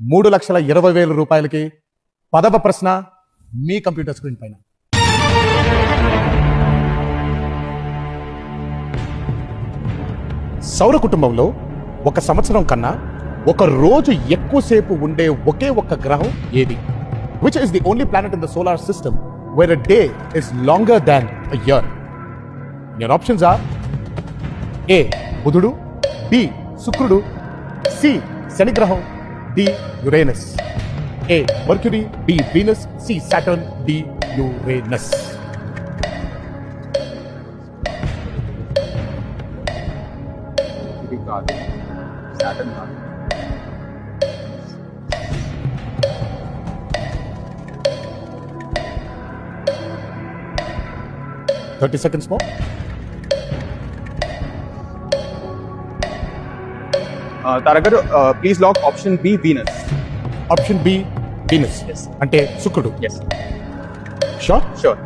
మూడు లక్షల ఇరవై వేల రూపాయలకి పదవ ప్రశ్న మీ కంప్యూటర్ స్క్రీన్ పైన. సౌర కుటుంబంలో ఒక సంవత్సరం కన్నా ఒక రోజు ఎక్కువసేపు ఉండే ఒకే ఒక్క గ్రహం ఏది? Which is the only planet in the solar system where a day is longer than a year your options are A బుధుడు బి శుక్రుడు సి శనిగ్రహం D. Uranus. A. Mercury. B. Venus. C. Saturn. D. Uranus. Thirty seconds more. తరగతి please lock option B Venus option B Venus Yes. అంటే శుక్రుడు. Yes sure sure